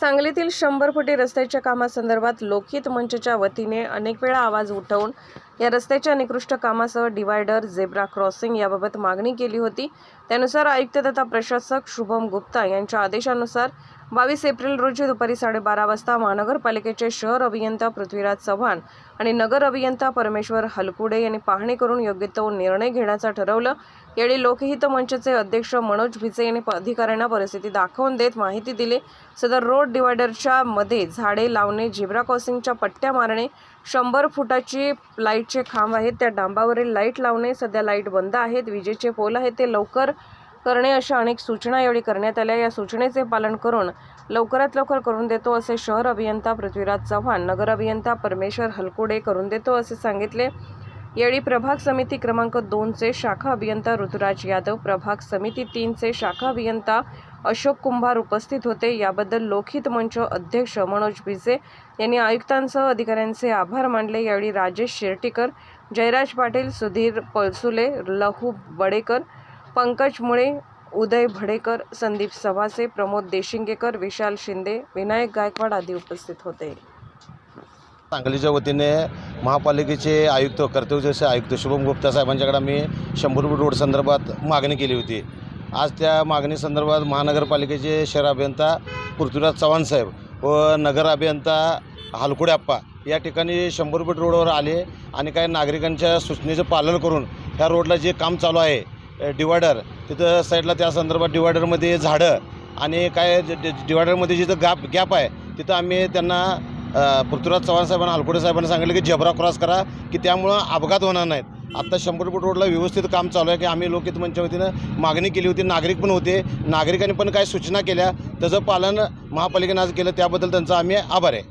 सांगलीतील शंभर फुटी रस्त्याच्या कामासंदर्भात लोकहित मंचच्या वतीने अनेक वेळा आवाज उठवून या रस्त्याच्या निकृष्ट कामासह डिवायडर झेब्रा क्रॉसिंग याबाबत मागणी केली होती. त्यानुसार आयुक्त तथा प्रशासक शुभम गुप्ता यांच्या आदेशानुसार बावीस एप्रिल रोजी दुपारी साडेबारा वाजता महानगरपालिकेचे शहर अभियंता पृथ्वीराज चव्हाण आणि नगर अभियंता परमेश्वर हलकुडे यांनी पाहणी करून योग्य तो निर्णय घेण्याचं ठरवलं. यावेळी लोकहित मंचचे अध्यक्ष मनोज भिसे यांनी अधिकाऱ्यांना परिस्थिती दाखवून देत माहिती दिली. सदर रोड डिवायडरच्या मध्ये झाडे लावणे झेब्रा क्रॉसिंगच्या पट्ट्या मारणे शंभर फुटाची लाईटचे खांब आहेत त्या डांबावरील लाइट लावणे सध्या लाइट बंद आहेत विजेचे पोल आहेत ते लवकर करणे अशा अनेक सूचना यावेळी करण्यात आल्या. या सूचनेचे पालन करून लवकरात लवकर करून देतो असे शहर अभियंता पृथ्वीराज चव्हाण नगर अभियंता परमेश्वर हलकुडे करून देतो असे सांगितले. यावेळी प्रभाग समिती क्रमांक दोनचे शाखा अभियंता ऋतुराज यादव प्रभाग समिती तीनचे शाखा अभियंता अशोक कुंभार उपस्थित होते. याबद्दल लोकहित मंच अध्यक्ष मनोज भिसे यांनी आयुक्तांसह अधिकाऱ्यांचे आभार मानले. यावेळी राजेश शिर्टीकर जयराज पाटील सुधीर पळसुले लहू बडेकर पंकज मुळे उदय भडेकर संदीप सभासे प्रमोद देशिंगेकर विशाल शिंदे विनायक गायकवाड आदी उपस्थित होते. सांगलीच्या वतीने महापालिकेचे आयुक्त कर्तव्यचे आयुक्त शुभम गुप्ता साहेबांच्याकडे आम्ही शंभर फूट रोड संदर्भात मागणी केली होती. आज त्या मागणी संदर्भात महानगरपालिकेचे शहर अभियंता पृथ्वीराज चव्हाण साहेब व नगर अभियंता हालकुडे आप्पा या ठिकाणी शंभर फूट रोडवर आले आणि काही नागरिकांच्या सूचनेचं पालन करून ह्या रोडला जे काम चालू आहे डिवायडर तिथं साईडला त्या संदर्भात डिवायडरमध्ये झाडं आणि काय डि- डिवायडरमध्ये जिथं गॅप गॅप आहे तिथं आम्ही त्यांना पृथ्वीराज चव्हाण साहेबांना अलकुडे साहेबांना सांगितलं की झेब्रा क्रॉस करा की त्यामुळं अपघात होणार नाहीत. आत्ता शंभर फूट रोडला व्यवस्थित काम चालू आहे की आम्ही लोकहित मंचच्या वतीनं मागणी केली होती नागरिक पण होते नागरिकांनी पण काय सूचना केल्या त्याचं पालन महापालिकेनं आज केलं त्याबद्दल त्यांचा आम्ही आभार आहे.